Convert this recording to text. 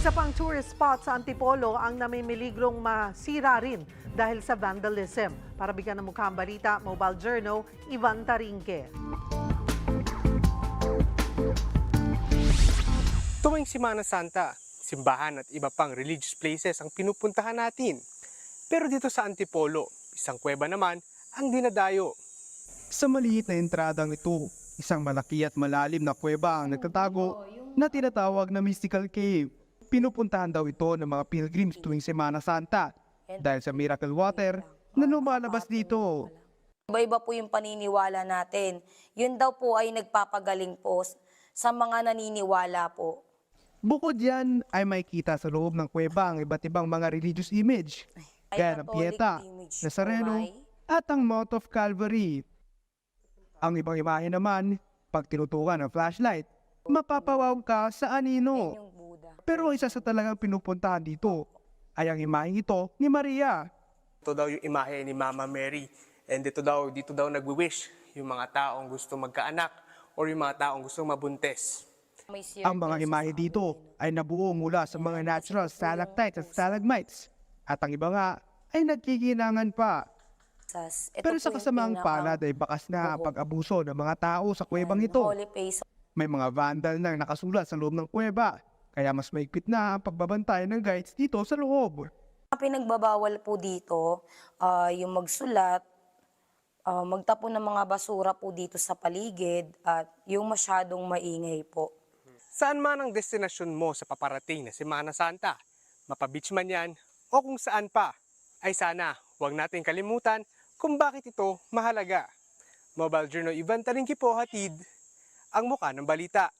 Isa pang tourist spot sa Antipolo ang namimiligrong masira rin dahil sa vandalism. Para bigyan ng mukha ang balita, Mobile Journal, Ivan Tarinque. Tuwing Simana Santa, simbahan at iba pang religious places ang pinupuntahan natin. Pero dito sa Antipolo, isang kuweba naman ang dinadayo. Sa maliit na entradang ito, isang malaki at malalim na kuweba ang nagtatago na tinatawag na Mystical Cave. Pinupuntahan daw ito ng mga pilgrims tuwing Semana Santa dahil sa miracle water na lumalabas dito. Iba-iba po yung paniniwala natin. Yun daw po ay nagpapagaling po sa mga naniniwala po. Bukod yan ay may kita sa loob ng kuweba ang iba't ibang mga religious image Ay, gaya ng Pieta, Nazareno at ang Mount of Calvary. Ang ibang imahe naman, pag tinutukan ng flashlight, mapapawaw ka sa anino. Pero isa sa talagang pinupuntahan dito ay ang imaheng ito ni Maria. Ito daw yung imahe ni Mama Mary. And dito daw, dito daw nagwi-wish yung mga taong gusto magkaanak or yung mga taong gusto mabuntes. Ang mga imahe dito ay nabuo mula sa mga natural stalactites at stalagmites. At ang iba nga ay nagkikinangan pa. Pero sa kasamang palad ay bakas na pag-abuso ng mga tao sa kuwebang ito. May mga vandal na nakasulat sa loob ng kuweba. Kaya mas maigpit na ang pagbabantay ng guides dito sa loob. Pinagbabawal po dito, ah, yung magsulat, ah, magtapon ng mga basura po dito sa paligid at yung masyadong maingay po. Saan man ang destinasyon mo sa paparating na Semana Santa, mapabeach man yan o kung saan pa, ay sana huwag natin kalimutan kung bakit ito mahalaga. Mobile Journal Ivan Taringki po hatid ang muka ng balita.